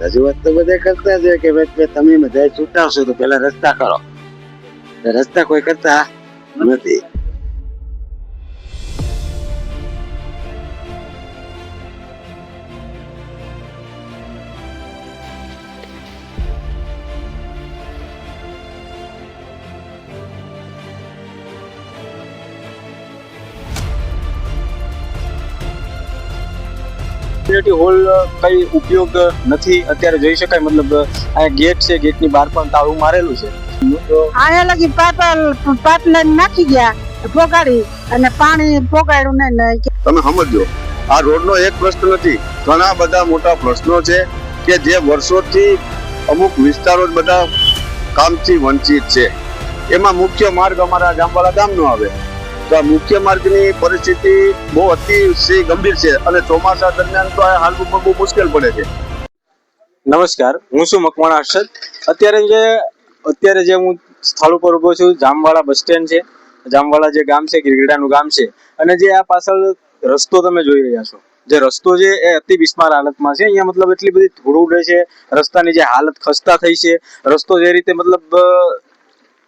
રજૂઆત તો બધા કરતા જ કે ભાઈ તમે બધા છૂટાવશો તો પેલા રસ્તા કરો. રસ્તા કોઈ કરતા નથી. કમ્યુનિટી હોલ કઈ ઉપયોગ નથી અત્યારે જઈ શકાય મતલબ આ ગેટ છે ગેટની બહાર પણ તાળું મારેલું છે. તો આયા લગી પાટલ પાટલા નાખી ગયા પોગાડી અને પાણી પોગાડ્યું ને તમે સમજો આ રોડનો એક પ્રશ્ન નથી. ઘણા બધા મોટા પ્રશ્નો છે કે જે વર્ષોથી અમુક વિસ્તારો જ બધા કામથી વંચિત છે. એમાં મુખ્ય માર્ગ અમારા જામવાળા ગામનો આવે. તો મુખ્ય માર્ગની પરિસ્થિતિ બહુ અતિશય ગંભીર છે અને ચોમાસા દરમિયાન તો આ હાલવું પણ બહુ મુશ્કેલ પડે છે. નમસ્કાર, હું છું મકવાણા હર્ષદ. અત્યારે જે અત્યારે જે હું સ્થળ ઉપર ઊભો છું જામવાળા બસ સ્ટેન્ડ છે. જામવાળા જે ગામ છે, ગીરગીડાનું ગામ છે. અને જે આ પાછળ રસ્તો તમે જોઈ રહ્યા છો. જે રસ્તો છે એ અતિ બિસ્માર હાલતમાં છે. અહીંયા મતલબ એટલી બધી ધૂળ ઉડે છે. રસ્તાની જે હાલત ખસ્તા થઈ છે. રસ્તો જે રીતે મતલબ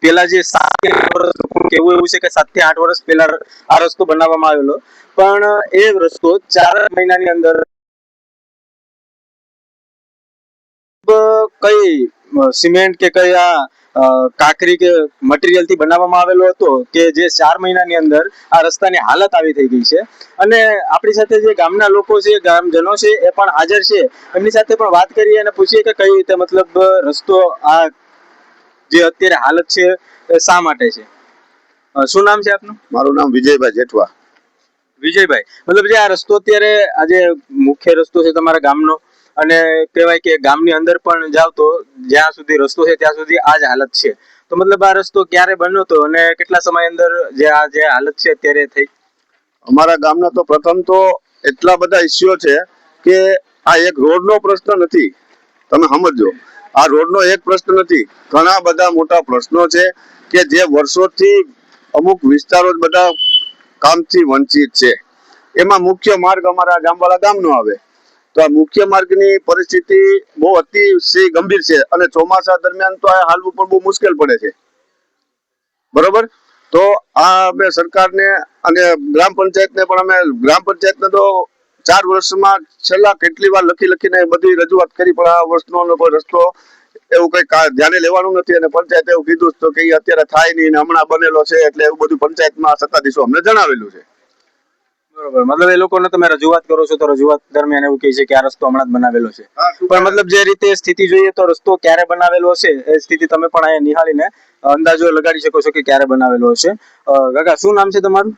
પેલા જે સાત વર્ષ કેવું એવું છે કે સાતથી આઠ વર્ષ પહેલા આ રસ્તો બનાવવામાં આવેલો. પણ એ રસ્તો ચાર મહિનાની અંદર કઈ સિમેન્ટ કે અ, કાંકરી કે મટીરિયલથી બનાવવામાં આવેલો હતો કે જે ચાર મહિનાની અંદર આ રસ્તાની હાલત આવી થઈ ગઈ છે. અને આપણી સાથે જે ગામના લોકો છે ગામજનો છે એ પણ હાજર છે. એમની સાથે પણ વાત કરીએ અને પૂછીએ કે કઈ રીતે મતલબ રસ્તો આ જે અત્યારે હાલત છે શા માટે છે? શું નામ છે આપનું? મારું નામ વિજયભાઈ જેઠવા. વિજયભાઈ. મતલબ જે આ રસ્તો અત્યારે આજે મુખ્ય રસ્તો છે તમારા ગામનો અને કહેવાય કે ગામની અંદર પણ જાવ તો જ્યાં સુધી રસ્તો છે ત્યાં સુધી આ જ હાલત છે. તો મતલબ આ રસ્તો ક્યારે બન્યો હતો અને કેટલા સમય અંદર જે આ જે હાલત છે અત્યારે થઈ? અમારા ગામના તો પ્રથમ તો એટલા બધા ઇસ્યુઓ છે કે આ એક રોડનો પ્રશ્ન નથી. તમે સમજો આ રોડનો એક પ્રશ્ન નથી. ઘણા બધા મોટા પ્રશ્નો છે કે જે વર્ષોથી અમુક વિસ્તારો બધા કામથી વંચિત છે. એમાં મુખ્ય માર્ગ અમારા ગામવાળા ગામનો આવે. તો આ મુખ્ય માર્ગની પરિસ્થિતિ બહુ અતિશય ગંભીર છે અને ચોમાસા દરમિયાન તો આ હાલવું પણ બહુ મુશ્કેલ પડે છે. બરોબર? તો આ અમે સરકારને અને ગ્રામ પંચાયતને પણ અમે ગ્રામ પંચાયતને તો ચાર વર્ષમાં છેલ્લા કેટલી વાર લખી લખીને બધી રજૂઆત કરી પણ આ વર્ષનો કોઈ રસ્તો એવું કઈ ધ્યાને લેવાનું નથી અને પંચાયત એવું કીધું તો કે અત્યારે થાય નહીં ને હમણાં બનેલો છે એટલે એવું બધું પંચાયતમાં સત્તાધીશો અમને જણાવેલું છે. બરોબર. મતલબ એ લોકોને તમે રજૂઆત કરો છો તો રજૂઆત દરમિયાન એવું કહે છે કે આ રસ્તો હમણાં જ બનાવેલો છે. પણ મતલબ જે રીતે સ્થિતિ જોઈએ તો રસ્તો ક્યારે બનાવેલો હશે એ સ્થિતિ તમે પણ અહીંયા નિહાળીને અંદાજો લગાડી શકો છો કે ક્યારે બનાવેલો હશે. કાકા શું નામ છે તમારું?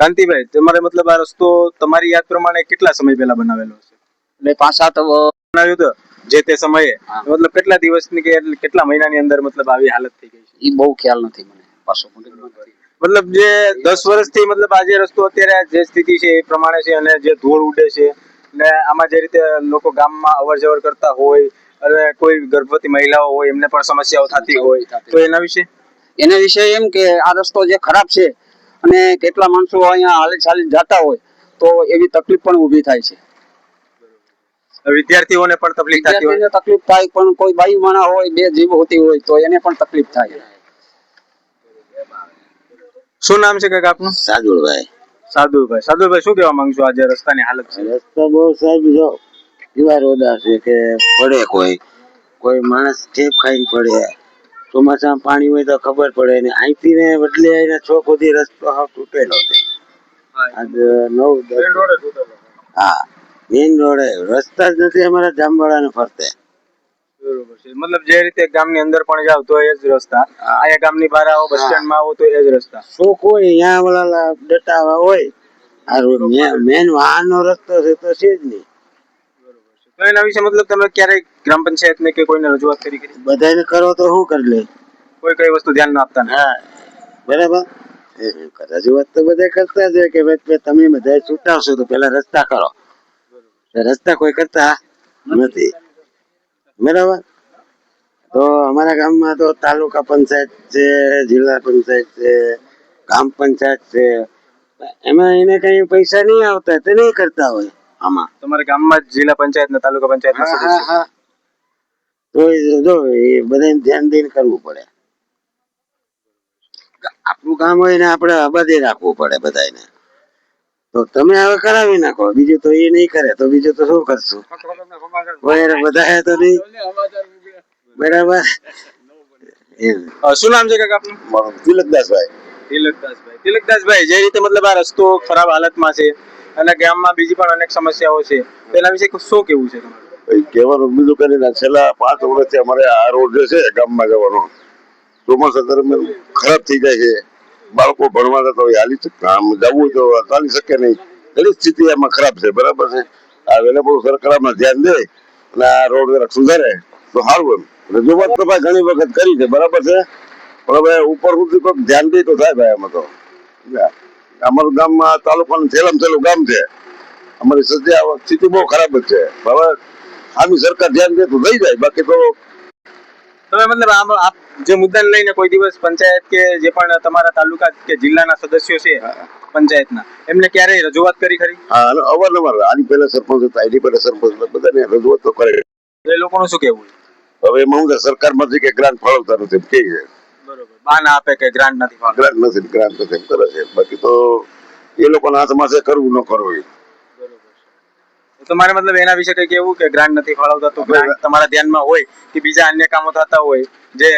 કાંતિભાઈ તમારે મતલબ આ રસ્તો તમારી યાદ પ્રમાણે કેટલા સમય પહેલા બનાવેલો છે એટલે પાંચ સાત બનાવ્યો તો જે તે સમયે? મતલબ કેટલા દિવસની કે કેટલા મહિનાની અંદર મતલબ આવી હાલત થઈ ગઈ છે? એ બહુ ખ્યાલ નથી મને. પાછો મતલબ જે દસ વર્ષથી મતલબ આ જે રસ્તો અત્યારે જે સ્થિતિ છે એ પ્રમાણે છે અને જે ધૂળ ઉડે છે ને આમાં જે રીતે લોકો ગામમાં અવર જવર કરતા હોય અને કોઈ ગર્ભવતી મહિલાઓ હોય એમને પણ સમસ્યાઓ થતી હોય તો એના વિશે? એના વિશે એમ કે આ રસ્તો જે ખરાબ છે અને કેટલા માણસો અહીંયા હાલી ચાલી જતા હોય તો એવી તકલીફ પણ ઊભી થાય છે. વિદ્યાર્થીઓને પણ તકલીફ થતી હોય. તકલીફ થાય પણ કોઈ બાઈ માણા હોય બે જીવ હોતી હોય તો એને પણ તકલીફ થાય. શું નામ છે કાકા આપનું? સાદુલભાઈ. સાદુલભાઈ. સાદુલભાઈ શું કહેવા માંગશો આજે રસ્તાની હાલત છે? રસ્તા બહુ સાહેબ જો એવા રોદા છે કે પડે કોઈ. કોઈ માણસ ટેપ ખાઈને પડે. ચોમાસામાં પાણી હોય તો ખબર પડે ને અહીંથી ને બદલે એને છ સુધી રસ્તો હાવ તૂટેલો છે. આજ નવ દસ હા મેઇન રોડે. રસ્તા જ નથી અમારા જામવાળાને ફરતે. બરોબર છે. મતલબ જે રીતે ગામની અંદર પણ જાવ તો એ જ રસ્તા. અહીંયા ગામની બહાર આવો બસ સ્ટેન્ડમાં આવો તો એ જ રસ્તા. ચોક હોય અહીંયા વાળા ડટાવા હોય? આ મેન વાહનનો રસ્તો છે તો છે જ નહીં. તો એના વિશે મતલબ તમે ક્યારેય ગ્રામ પંચાયતને કે કોઈને રજૂઆત કરી કરી? બધાને કરો તો શું કરી લે? કોઈ કઈ વસ્તુ ધ્યાન ના આપતા હા બરાબર. રજૂઆત તો બધા કરતા જ હોય કે ભાઈ તમે બધા છૂટાવશો તો પેલા રસ્તા કરો. રસ્તા કોઈ કરતા નથી. બરાબર? તો અમારા ગામમાં તો તાલુકા પંચાયત છે જિલ્લા પંચાયત છે ગ્રામ પંચાયત છે. એમાં એને કઈ પૈસા નહીં આવતા તે નહીં કરતા હોય. આમાં. તમારા ગામમાં જ જિલ્લા પંચાયત ને તાલુકા પંચાયતના હા, સદસ્ય હા. તો એ જો એ બધાને ધ્યાન દઈને કરવું પડે. આપણું કામ હોય ને આપણે આબાદી રાખવું પડે બધાને તો તમે હવે કરાવી નાખો. બીજું તો એ નહીં કરે. તો બીજું તો શું કરશું? બધા તો નહીં. બરાબર? શું નામ છે કાકા આપનું? મારું તિલકદાસભાઈ. તિલકદાસભાઈ. તિલકદાસભાઈ, જે રીતે મતલબ આ રસ્તો ખરાબ હાલતમાં છે અને ગામમાં બીજી પણ અનેક સમસ્યાઓ છે, તેના વિશે શું કેવું છે તમારું? કહેવાનું બીજું કરીને છેલ્લા પાંચ વર્ષથી અમારે આ રોડ છે, ગામમાં જવાનો. ચોમાસા દરમિયાન ખરાબ થઈ જાય છે. બાળકો ભણવા જતા હોય, હાલી કામ જવું તો ચાલી શકે નહીં. ઘણી સ્થિતિ એમાં ખરાબ છે, બરાબર છે? આ વેલે બહુ સરકાર ધ્યાન દે અને આ રોડ જરાક સુધારે, તો સારું એમ. રજૂઆત તો ઘણી વખત કરી છે, બરાબર છે? પણ હવે ઉપર સુધી કોઈ ધ્યાન દે તો થાય ભાઈ અમે તો. અમારું ગામમાં તાલુકાનું છેલ્લામાં છેલ્લું ગામ છે. અમારી સજ્જા સ્થિતિ બહુ ખરાબ જ છે. હવે આની સરકાર ધ્યાન દે તો થઈ જાય. બાકી તો તમે મતલબ આમ આપ જે મુદ્દાને લઈને કોઈ દિવસ પંચાયત કે જે પણ તમારા તાલુકા કે જિલ્લાના સદસ્યો છે પંચાયતના એમને ક્યારેય રજૂઆત કરી ખરી? હા અવારનવાર આની પહેલા સરપંચ હતા એની પહેલા સરપંચ બધાને રજૂઆત તો કરે. એ લોકોનું શું કેવું હવે એમાં હું સરકારમાંથી કે ગ્રાન્ટ ફાળવતા નથી કે છે. બરોબર બા ના આપે કે ગ્રાન્ટ નથી ગ્રાન્ટ નથી ગ્રાન્ટ નથી એમ કરે છે. બાકી તો એ લોકોના હાથમાં છે કરવું ન કરવું એ. તમારે મતલબ એના વિશે કઈ કેવું કે ગ્રાન્ટ નથી ફાળવતા? તો ગ્રાન્ટ તમારા ધ્યાનમાં હોય કે બીજા અન્ય કામો થતા હોય જે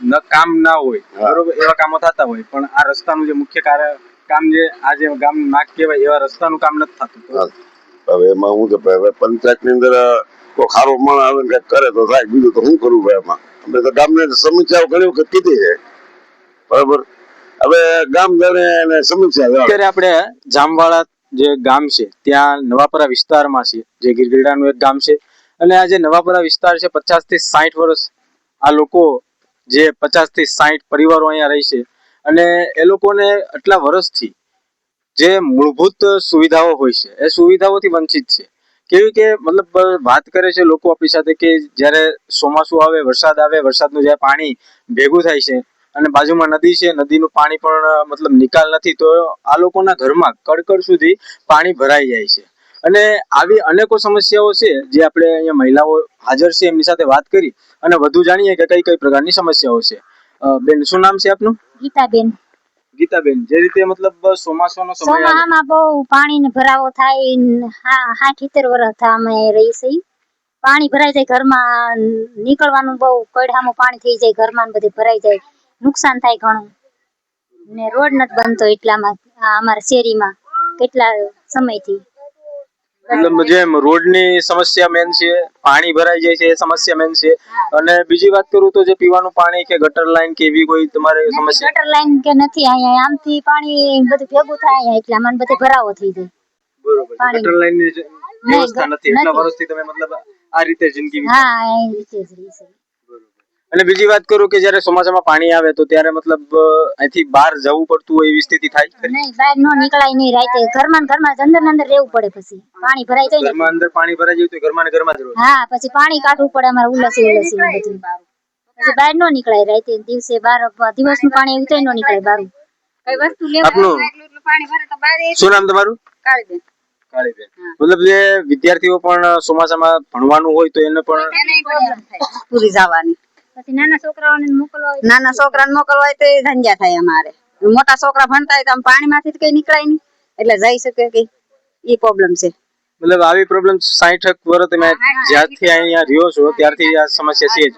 ન કામ ના હોય બરોબર? એવા કામો થતા હોય પણ આ રસ્તાનું જે મુખ્ય કાર્ય કામ જે આ જે ગામ નાક કહેવાય એવા રસ્તાનું કામ નથી થતું. હવે એમાં હું તો હવે પંચાયતની અંદર કોઈ ખારો માણસ આવે ને કરે તો થાય. બીજું તો હું કરું ભાઈ એમાં અમે તો ગામને સમસ્યાઓ ઘણી વખત કીધી છે. બરાબર. હવે ગામ અને સમસ્યા અત્યારે આપણે જામવાળા જે ગામ છે, ત્યાં નવાપરા વિસ્તારમાં છે, જે ગીરગઢડાનું એક ગામ છે. અને આ જે નવાપરા વિસ્તાર છે પચાસથી સાઠ વર્ષ આ લોકો જે પચાસથી સાઠ પરિવારો અહીંયા રહે છે. અને એ લોકોને આટલા વર્ષથી જે મૂળભૂત સુવિધાઓ હોય છે, એ સુવિધાઓથી વંચિત છે. કેવી કે મતલબ વાત કરે છે લોકો આપણી સાથે કે જ્યારે ચોમાસું આવે, વરસાદ આવે, વરસાદનું જ્યારે પાણી ભેગું થાય છે અને બાજુમાં નદી છે નદીનું પાણી પણ મતલબ નિકાલ નથી તો આ લોકોના ઘરમાં કડકડ સુધી પાણી ભરાઈ જાય છે. અને આવી અનેકો સમસ્યાઓ છે જે આપણે અહીંયા મહિલાઓ હાજર છે એમની સાથે વાત કરી અને વધુ જાણીએ કે કઈ કઈ પ્રકારની સમસ્યાઓ છે. બેન શું નામ છે આપનું? ગીતાબેન. ગીતાબેન જે રીતે મતલબ ચોમાસાનો સમય ચોમાસામાં બહુ પાણીનો ભરાવો થાય હા હા સિત્તેર વર્ષ અમે રહી છે. પાણી ભરાઈ જાય ઘરમાં નીકળવાનું બહુ કઢામાં પાણી થઈ જાય ઘરમાં બધે ભરાઈ જાય. નુકસાન થાય ઘણું. ને રોડ નથી બનતો એટલામાં આ અમારા શેરીમાં કેટલા સમયથી. મતલબ જેમ રોડની સમસ્યા મેન છે પાણી ભરાઈ જાય છે એ સમસ્યા મેન છે. અને બીજી વાત કરું તો જે પીવાનું પાણી કે ગટર લાઈન કે એવી કોઈ તમારે સમસ્યા? ગટર લાઈન કે નથી અહીંયા આમથી પાણી બધું ભેગું થાય અહીંયા એટલામાં ને બધે ભરાવો થઈ જાય. બરોબર. ગટર લાઈનની વ્યવસ્થા નથી. એટલા વર્ષથી તમે મતલબ આ રીતે જિંદગી હા એ રીતે જ રહી છે. અને બીજી વાત કરું કે જ્યારે ચોમાસામાં પાણી આવે તો ત્યારે મતલબ અહીંથી બહાર જવું પડતું હોય એવી સ્થિતિ થાય? નહીં બહાર નો નીકળાય નહીં રાતે. ઘરમાં ઘરમાં અંદર અંદર રહેવું પડે પછી. પાણી ભરાય જાય ઘરમાં અંદર પાણી ભરાઈ જાય તો ઘરમાં ને ઘરમાં જ રહેવું હા પછી પાણી કાઢવું પડે અમારે ઉલસી ઉલસી બધું. પછી બહાર નો નીકળાય રાતે. દિવસે બહાર દિવસનું પાણી એવું નો નીકળાય બહાર કઈ વસ્તુ આપનું પાણી ભરે તો બહાર શું નામ તમારું? કાળીબેન. મતલબ જે વિદ્યાર્થીઓ પણ ચોમાસામાં ભણવાનું હોય તો એને પણ પૂરી જવાની. પછી નાના છોકરાઓને મોકલવા હોય નાના છોકરાને મોકલવા હોય તો એ ધંધા થાય અમારે. મોટા છોકરા ભણતા હોય તો આમ પાણીમાંથી તો કઈ નીકળાય નહીં. એટલે જઈ શકે કે એ પ્રોબ્લેમ છે. મતલબ આવી પ્રોબ્લેમ સાઠ વર્ષ તમે જ્યારથી અહીંયા રહ્યો છો ત્યારથી આ સમસ્યા છે જ.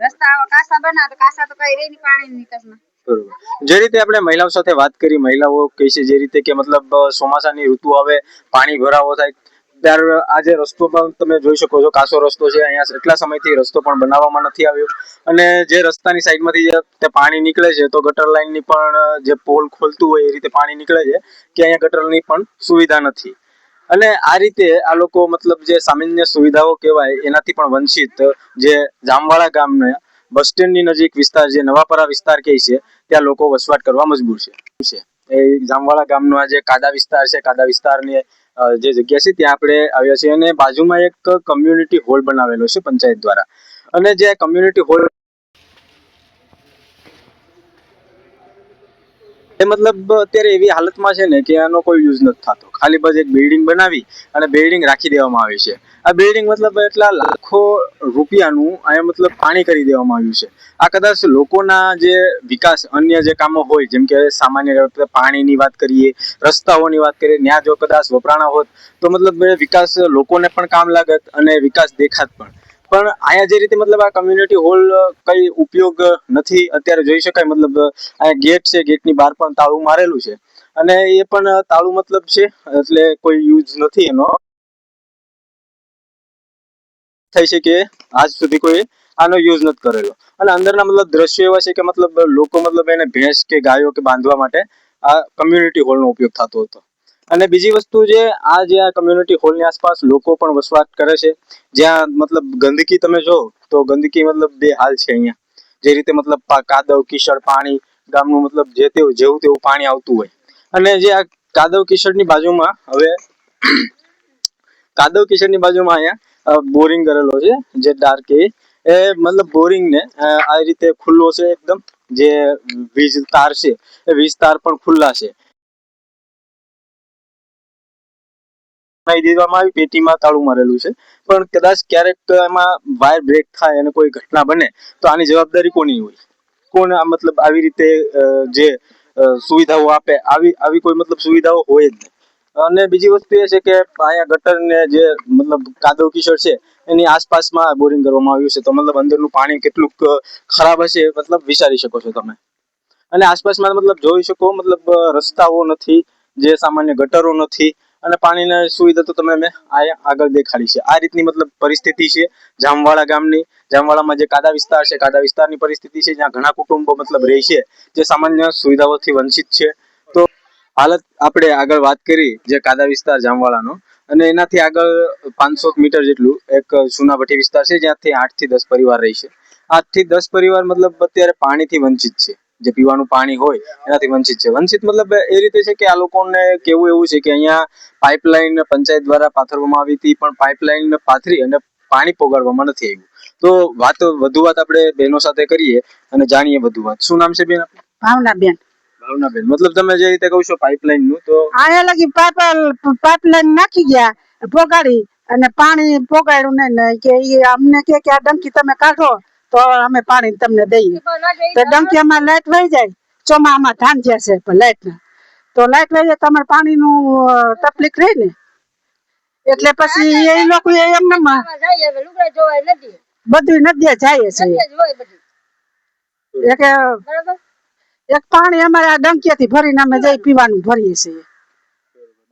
રસ્તા આવા કાસા બના તો કાસા તો કઈ રહી નહીં પાણી નિકાસમાં. બરોબર. જે રીતે આપણે મહિલાઓ સાથે વાત કરી મહિલાઓ કહે છે જે રીતે કે મતલબ ચોમાસાની ઋતુ આવે પાણી ભરાવો થાય ત્યારે આ રસ્તો પણ તમે જોઈ શકો છો, કાસો રસ્તો છે, અહીંયા એટલા સમયથી રસ્તો પણ બનાવવામાં નથી આવ્યો. અને જે રસ્તાની સાઈડમાંથી જે પાણી નીકળે છે, તો ગટર લાઈનની પણ જે પોલ ખોલતું હોય એ રીતે પાણી નીકળે છે, કે અહીંયા ગટરની પણ સુવિધા નથી. અને આ રીતે આ લોકો મતલબ જે સામાન્ય સુવિધાઓ કહેવાય, એનાથી પણ વંચિત જે જામવાળા ગામને બસ સ્ટેન્ડની નજીક વિસ્તાર જે નવાપરા વિસ્તાર કહે છે, ત્યાં લોકો વસવાટ કરવા મજબૂર છે. એ જામવાળા ગામનો જે કાદા વિસ્તાર છે, કાદા વિસ્તારની જે જગ્યા છે, ત્યાં આપણે આવ્યા છીએ અને બાજુમાં એક કમ્યુનિટી હોલ બનાવેલો છે, પંચાયત દ્વારા. અને જે કમ્યુનિટી હોલ એ મતલબ અત્યારે એવી હાલતમાં છે ને કે આનો કોઈ યુઝ નથી થતો. ખાલી બસ એક બિલ્ડિંગ બનાવી અને બિલ્ડિંગ રાખી દેવામાં આવી છે. આ બિલ્ડિંગ મતલબ એટલા લાખો રૂપિયાનું અહીંયા મતલબ પાણી કરી દેવામાં આવ્યું છે. આ કદાચ લોકોના જે વિકાસ, અન્ય જે કામો હોય, જેમ કે સામાન્ય પાણીની વાત કરીએ, રસ્તાઓની વાત કરીએ, ત્યાં જો કદાચ વપરાણા હોત, તો મતલબ વિકાસ લોકોને પણ કામ લાગત અને વિકાસ દેખાત પણ. પણ અહીંયા જે રીતે મતલબ આ કમ્યુનિટી હોલ કઈ ઉપયોગ નથી, અત્યારે જોઈ શકાય, મતલબ અહીંયા ગેટ છે ગેટની બહાર પણ તાળું મારેલું છે. અને એ પણ તાળું મતલબ છે, એટલે કોઈ યુઝ નથી એનો. થઈ છે કે આજ સુધી કોઈ આનો યુઝ નથી કરેલો. અને અંદરના મતલબ દ્રશ્યો એવા છે કે મતલબ લોકો મતલબ એને ભેંસ કે ગાયો કે બાંધવા માટે આ કમ્યુનિટી હોલનો ઉપયોગ થતો હતો. અને બીજી વસ્તુ જે આ જે આ કમ્યુનિટી હોલની આસપાસ લોકો પણ વસવાટ કરે છે, જ્યાં મતલબ ગંદકી તમે જો તો ગંદકી મતલબ બે હાલ છે અહીંયા. જે રીતે મતલબ કાદવ, કિશળ પાણી, ગામનું મતલબ જે તેવું, જેવું તેવું પાણી આવતું હોય. અને જે આ કાદવ, કિશળની બાજુમાં હવે કાદવ, કિશળની બાજુમાં અહીંયા બોરિંગ કરેલો છે, જે ડાર્ક એ. એ મતલબ બોરિંગ ને આ રીતે ખુલ્લો છે એકદમ. જે વીજ તાર છે, એ વીજ તાર પણ ખુલ્લા છે. બનાવી દેવામાં આવી, પેટીમાં તાળું મારેલું છે. પણ કદાચ ક્યારેક એમાં વાયર બ્રેક થાય અને કોઈ ઘટના બને, તો આની જવાબદારી કોની હોય? કોણ મતલબ આવી રીતે જે સુવિધાઓ આપે, આવી આવી કોઈ મતલબ સુવિધાઓ હોય જ નહીં. અને બીજી વસ્તુ એ છે કે અહીંયા ગટર ને જે મતલબ કાદવ કિશોર છે, એની આસપાસમાં બોરિંગ કરવામાં આવ્યું છે. તો મતલબ અંદરનું પાણી કેટલુંક ખરાબ હશે મતલબ વિચારી શકો છો તમે. અને આસપાસમાં મતલબ જોઈ શકો, મતલબ રસ્તાઓ નથી, જે સામાન્ય ગટરો નથી. અને પાણીની સુવિધા તો તમે મેં આયા આગળ દેખાડી છે. આ રીતની મતલબ પરિસ્થિતિ છે જામવાળા ગામની. જામવાળામાં જે કાદા વિસ્તાર છે, કાદા વિસ્તારની પરિસ્થિતિ છે, જ્યાં ઘણા કુટુંબો મતલબ રહે છે, જે સામાન્ય સુવિધાઓથી વંચિત છે. તો હાલત આપણે આગળ વાત કરી જે કાદા વિસ્તાર જામવાળાનો અને એનાથી આગળ પાંચસો મીટર જેટલું એક સુનાભઠ્ઠી વિસ્તાર છે, જ્યાંથી આઠથી દસ પરિવાર રહે છે. આઠ દસ પરિવાર મતલબ અત્યારે પાણીથી વંચિત છે. જે પીવાનું પાણી હોય એનાથી વંચિત છે. વંચિત મતલબ એ રીતે છે કે આ લોકોને કેવું એવું છે કે અહીંયા પાઇપલાઇન પંચાયત દ્વારા પાથરવામાં આવી હતી પણ પાઇપલાઇન પાથરી અને પાણી પોગાડવામાં નથી આવ્યું. તો વાત વધુ વાત આપણે બહેનો સાથે કરીએ અને જાણીએ વધુ વાત. શું નામ છે બેન આપનું? ભાવના બેન મતલબ તમે જે રીતે કહો છો પાઇપલાઇનનું તો આ લગી પાઇપ પાઇપલાઈન નાખી ગયા પોગાડી અને પાણી પોગાડ્યું ને ને કે અમને કે કે આ ડંકી તમે કાઢો તો અમે પાણી તમને દઈએ. તો ડંકીમાં લાઈટ વહી જાય ચોમામાં ધાન જ્યાં છે પણ લાઈટ ના. તો લાઈટ વહી જાય તમારે પાણીનું તકલીફ રહે ને. એટલે પછી એ લોકો એમને બધું નદી જાય છે. એક એક પાણી અમારે આ ડંકીયાથી ભરીને અમે જઈ પીવાનું ભરીએ છીએ.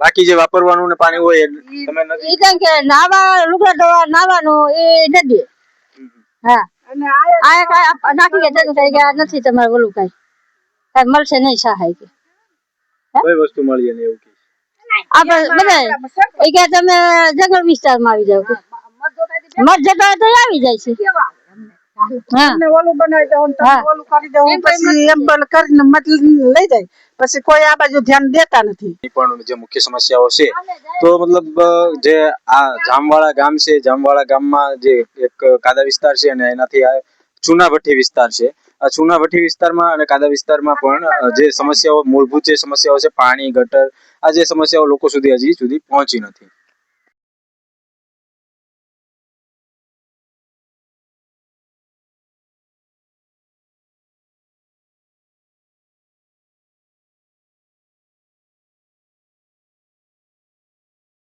બાકી જે વાપરવાનું ને પાણી હોય તમે નથી ઈ કે નાવા લુગડા ધોવા નાવાનું એ નદી. હા. આ આ કાંઈ નાખી કે જતું થાય નથી તમારે ઓલું કાંઈ. કાંઈ મળશે નહીં સહાય કે. કઈ વસ્તુ મળી અને એવું આપણે બધા એ કે તમે જંગલ વિસ્તારમાં આવી જાવ મત જગ્યાએ તો આવી જાય છે. હા. ઓલું બનાવી દઉં ને તમે હા. ઓલું કરી દઉં પછી એમ કરીને મતલબ લઈ જાય. પછી કોઈ આ બાજુ ધ્યાન દેતા નથી. પણ જે મુખ્ય સમસ્યાઓ છે, તો મતલબ જે આ જામવાળા ગામ છે જામવાળા ગામમાં જે એક કાદા વિસ્તાર છે અને એનાથી આ ચુનાભઠ્ઠી વિસ્તાર છે. આ ચુનાભઠ્ઠી વિસ્તારમાં અને કાદા વિસ્તારમાં પણ જે સમસ્યાઓ, મૂળભૂત જે સમસ્યાઓ છે, પાણી, ગટર, આ જે સમસ્યાઓ લોકો સુધી હજી સુધી પહોંચી નથી.